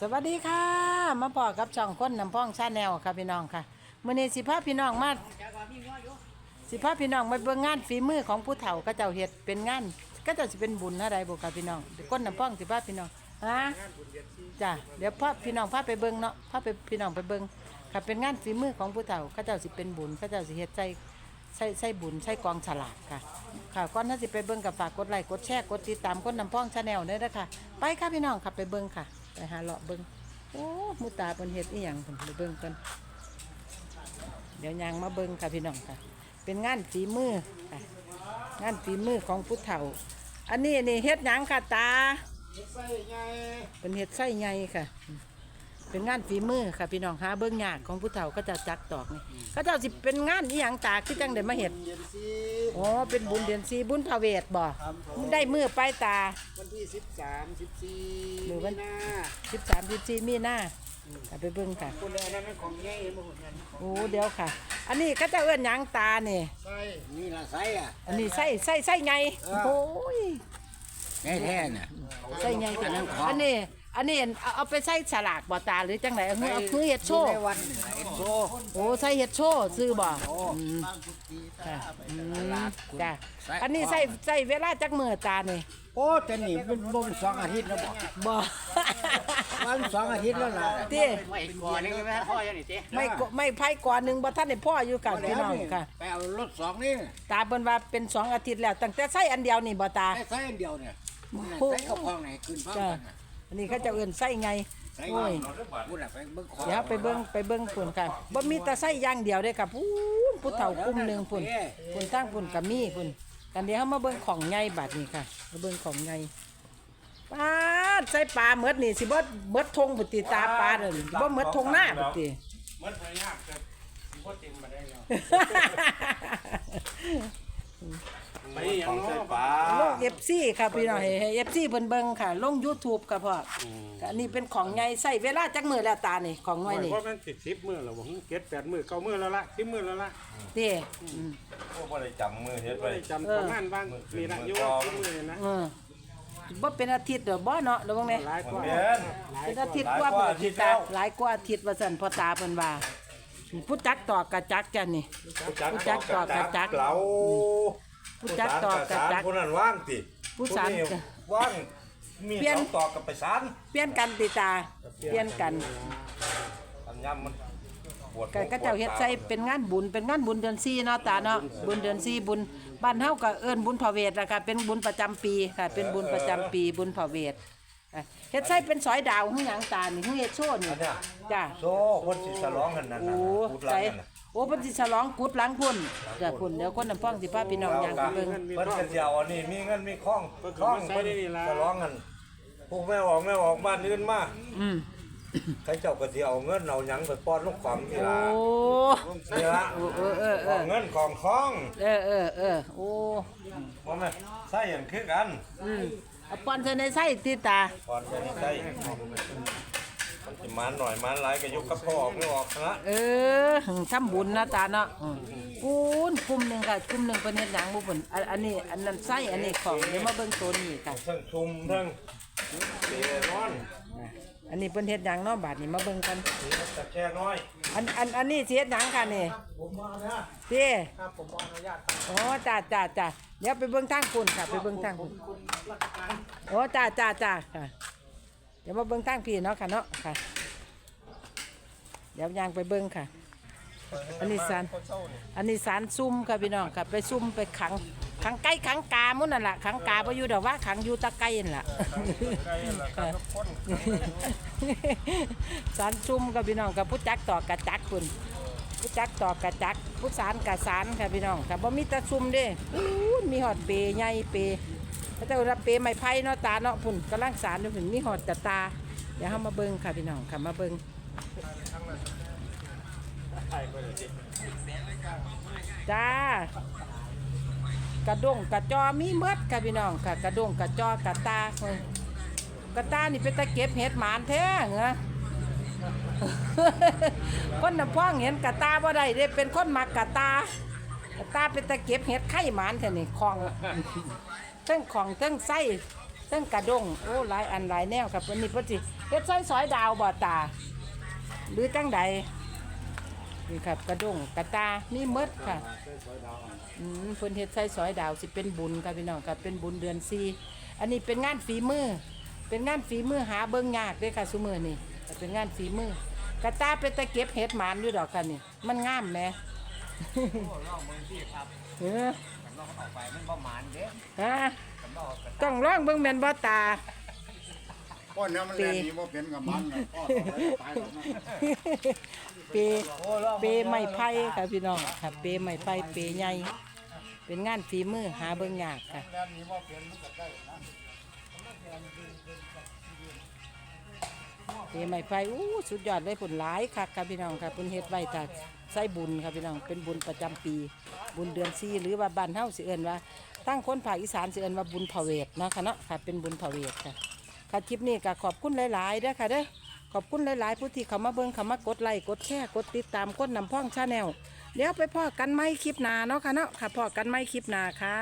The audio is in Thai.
สวัสดีค่ะ มาพอกับช่องคนน้ำพ้องชาแนลค่ะพี่น้องค่ะมื่อนี้สิพาพี่น้องมาสิพาพี่น้องมาเบิ่งงานฝีมือของผู้เฒ่าก็เจ้าเฮ็ดเป็นงาน ก็เจ้าสิเป็นบุญอะไรบ่ค่ะพี่น้องคนน้ำพ้องสิพาพี่น้องฮะจ้ะเดี๋ยวพาพี่น้องพาไปเบิ่งเนาะพาไปพี่น้องไปเบิ่งค่ะเป็นงานฝีมือของผู้เฒ่าก็เจ้าสิเป็นบุญก็เจ้าสิเฮ็ดใจใส่ใส่บุญใส่กองฉลากค่ะ ค่ะก่อนถ้าสิไปเบิ่งกับฝากกดไลค์กดแชร์กดติดตามคนนำพ้องชาแนลเด้อนะคะไปค่ะพี่น้องค่ะไปเบิ่งค่ะ ไปหาเลาะเบิ่งโอ้มูตาเป็นเฮ็ดอีหยังเพิ่นไปเบิ่งกันเดี๋ยวยางมาเบิ่งค่ะพี่น้องค่ะ เป็นงานฝีมือค่ะงานฝีมือของผู้เฒ่า อันนี้นี่เฮ็ดหยังค่ะตาใส่ไงเป็นเฮ็ดไส้ใหญ่ค่ะ เป็นงานฝีมือค่ะพี่น้องหาเบิ่งยากของผู้เฒ่าก็จะจักตอกนี่ก็เจ้าสิเป็นงานอีหยังตาคือจังได้มาเฮ็ดเย็นซีอ๋อเป็นบุญเดือนสีบุญพระเวทบ่ครับผมได้มือไปตา วันที่สิบสามสิบสี่หรือวันหน้าสิบสามสิบสี่มีหน้าเอาไปเบิ่งค่ะคนละนั้นมันของแง่มาหุ่นกันโอ้เดี๋ยวค่ะ อันนี้ก็จะเอื้อนหยังตาเนี่ยใส่นี่ละใส่อะอันนี้ไส้ไส้ไส้ไงโอ้ยแง่แท้น่ะ ไส้ไงอันนั้นของ อันนี้ อันนี้เอาเอาไปใส่สลากบ่ตาหรือจังไหนเอาเอาคือเห็ดโชว์ในวันเอ็ดโชว์โอ้ใส่เห็ดโชว์ซื้อบ่โอ้อืมบ้างทุกทีค่ะอืมตลาดจ้ะใส่อันนี้ใส่ใส่เวลาจักมือตานี่โอ้แต่นี่เป็นบ่มสองอาทิตย์แล้วบอกบ่ วันสองอาทิตย์แล้วล่ะติไม่ก่อนนี่ก็แม่พ่อยังนี่เจ๊ไม่ก็ไม่ไผก่อนหนึงบ่ทันได้พ่ออยู่กับพี่น้องค่ะ ไปเอารถสองนี่ตาเบิ่นว่าเป็นสองอาทิตย์แล้วตั้งแต่ใส่อันเดียวนี่บ่ตาใส่ใส่อันเดียวเนี่ยโอ้ใส่กับพองไหนขึ้นพร้อมจ้ะกันน่ะ อันนี้เขาจะเอื้อนใส่ไงใส่โอ้ยพูดอะไปเบิ่งของเดี๋ยวไปเบิ้งไปเบิ้งปุ่นค่ะบ่มีแต่ไส้อย่างเดียวเด้อค่ะพูนผู้เฒ่ากลุ่มหนึ่งปุ่นปุ่นตั้งปุ่นกับมีปุ่นกันเดี๋ยวเขามาเบิ้งของใหญ่บัดนี้ค่ะมาเบิ้งของใหญ่ปลาดใส่ปลาเมดนี่สิบ่เมดทงบุติตาปลาเด้อบ่เมดทงหน้าบุติ มันพยายามจะสิบ่เต็มมาได้แล้วไปยังเนาะปลาลง FC ค่ะพี่น้องให้ให้ FC เพิ่นเบิ่งค่ะ ลง YouTube ค่ะพ่อก็อันนี้เป็นของใหญ่ใส่เวลาจักมื้อแล้วตานี่ของน้อยนี่เพราะมันสิบสิบมื้อแล้วบ่ฮึเก็ดแปดมื้อเก้ามื้อแล้วล่ะสิบมื้อแล้วล่ะเด้อืมโอ้บ่ได้จำมือเฮ็ดบ่ไว้ได้จำประมาณบ้างนี่ละอยู่ว่าสิบมื้อนี่นะเออบ่เป็นอาทิตย์เด้อบ่เนาะระวังแน่หลายกว่าแม่นเป็นอาทิตย์กว่าหลายกว่าเปิดอาทิตย์ตาแล้วหลายกว่าอาทิตย์ว่าซั่นพ่อตาเพิ่นว่าผู้จักตอกกะจักจ้ะนี่ผู้จักต่อกระจัก เหลา ผู้จักต่อกระจัก ผู้นั้นว่างติผู้สานนี้ว่างมีเปลี่ยน สองตอกกับไปสานเปลี่ยนกันติตาเปลี่ยนกันอันย่ำมันปวดก็ก็เจ้าเฮ็ดใส่เป็นงานบุญเป็นงานบุญเดือน4เนาะตาเนาะบุญเดือน4บุญบ้านเฮาก็เอิ้นบุญพระเวทล่ะค่ะเป็นบุญประจำปีค่ะ เป็นบุญประจำปีบุญพระเวทค่ะ เฮ็ดใส่เป็นสอยดาวหือหยังตานี่หือเฮ็ดโชว์นี่อันเนี้ยจ้ะโซ่คนสิฉลองกันนั่นโอ้น่ะพูดหลังใส่นั่นน่ะโอ้เพิ่นสิฉลองกุดหลังพุ่นจ้ะพุ่นเดี๋ยวคนน้ำพ่องสิพาพี่น้องย่างไปเบิ่งเพิ่นก็สิเอาอันนี้มีเงินมีข้องเพิ่นก็ข้องมาใส่เพิ่นได้นี่ล่ะฉลองกันพวกแม่ออกแม่ออกบ้านอื่นมาอืมใครเจ้าก็สิเอาเงินเอาหยังไปป้อนลูกความนี่โอ้ล่ะนี่ล่ะเออเออเอของอเงินของข้องเออเออเออโอ้ว่าแม่ใส่อย่างคือกัน อืม เอาปอนใส่ในไส้ติตาก่อนจะใส่มันจะมันหน่อยมันหลายก็ยกกระเพาะออกไม่ออกนะเออหึงทำบุญนะตาเนาะอืมปูนกลุ่มหนึ่งค่ะกลุ่มหนึ่งเป็นเฮ็ดหยังบุญอันอันนี้อันนั้นไส้อันนี้ของเดี๋ยวมาเบิ่งตัวนี้ค่ะ ทั้งชุมทั้งเสียนอน อันนี้เป็นเฮ็ดหยังเนาะบาดนี้มาเบิ่งกันสีตะแค่น้อย อันอันอันนี้สิเฮ็ดหยังค่ะนี่ผมมานะเต้ครับผมขออนุญาตอ๋อจ้าจ้าจ้าเดี๋ยวไปเบิ่งทางปุ่นค่ะ ไปเบิ่งทางปุ่นโอ้จ้าจ้าจ้าค่ะ เดี๋ยวมาเบิ่งทางพี่เนาะค่ะเนาะค่ะ เดี๋ยวยางไปเบิ่งค่ะ อันนี้สารอันนี้สารซุ่มค่ะพี่น้องค่ะ ไปซุ่มไปขัง ขังไก่ขังกามุ่นนั่นแหละขังกาไปอยู่เดี๋ยวว่าขังอยู่ตะไก่นั่นแหละค่ะสารซุ่มค่ะพี่น้องกับผู้จักต่อกระจักคุณผู้จักต่อกระจักผู้สารกระสารค่ะพี่น้องค่ะบ่มีแตะซุ่มเด้อู้ยมีหอดเปใหญ่เปพระเจ้ารับเปไม้ไผ่เนาะตาเนาะพุ่นกำลังสารอยู่พุ่นมีหอดแต่ตาเดี๋ยวเฮามาเบิ่งค่ะพี่น้องค่ะมาเบิ่งจ้า กระดงกระจอมีเมดค่ะพี่น้องค่ะ กระดงกระจอกระตาเฮ้ยกระตานี่เป็นตะเก็บเห็ดหมานแท้เหรอคนน้ำพ่องเห็นกระตาบ่ได้เด้เป็นคนมักกระตากระตาเป็นตะเก็บเห็ดไข่หมานแท้นี่ของเทั้งของเทั้งไส้ตั้งกระด้งโอ้หลายอันหลายแนวครับวันนี้พิ่นสิเฮ็ดซอยซอยดาวบ่ตา หรือจังใด นี่ครับกระด้งกระตามีหมดค่ะอืมเพิ่นเฮ็ดใส่ซอยดาวสิเป็นบุญครับพี่น้องครับเป็นบุญเดือนสี่อันนี้เป็นงานฝีมือ เป็นงานฝีมือหาเบิ่งยากเด้อค่ะซุมื้อนี่เป็นงานฝีมือกระตาเป็นตะเก็บเห็ดหมานอยู่ดอกค่ะนี่ มันงามแหมลองมือที่ครับเออกันลองออกไปมันประมาณเด้ฮะกันลองกันต้องร้องเบิ่งแม่นบ่ตา พ่อเนี่ยมันเรียนนี้ว่าเป็นกับมันนะพ่อตอนนี้ตายแล้วนะเปเปไม้ไผ่ค่ะพี่น้องค่ะ เปไม้ไผ่เปใหญ่เป็นงานฝีมือหาเบิ่งยากค่ะเรียนนี้ว่าเป็นมันก็ได้นะเปไม้ไผ่อู้สุดยอดเลยผลหลายคักค่ะพี่น้องค่ะเพิ่นเฮ็ดไว้ถ้าใส่บุญค่ะพี่น้องเป็นบุญประจำปี บุญเดือน4หรือว่าบ้านเฮาสิเอิ้นว่าตั้งคนภาคอีสานสิเอิ้นว่าบุญพระเวทเนาะค่ะเนาะค่ะเป็นบุญพระเวทค่ะ ค่ะคลิปนี้ก็ขอบคุณหลายๆเด้อค่ะเด้อขอบคุณหลายๆผู้ที่เข้ามาเบิ่งเข้ามากดไลค์กดแชร์กดติดตามกดนำพ่องชาแนลเดี๋ยวไปพ่อกันไม่คลิปหน้าเนาะค่ะเนาะค่ะพ่อกันไม่คลิปหน้าค่ะ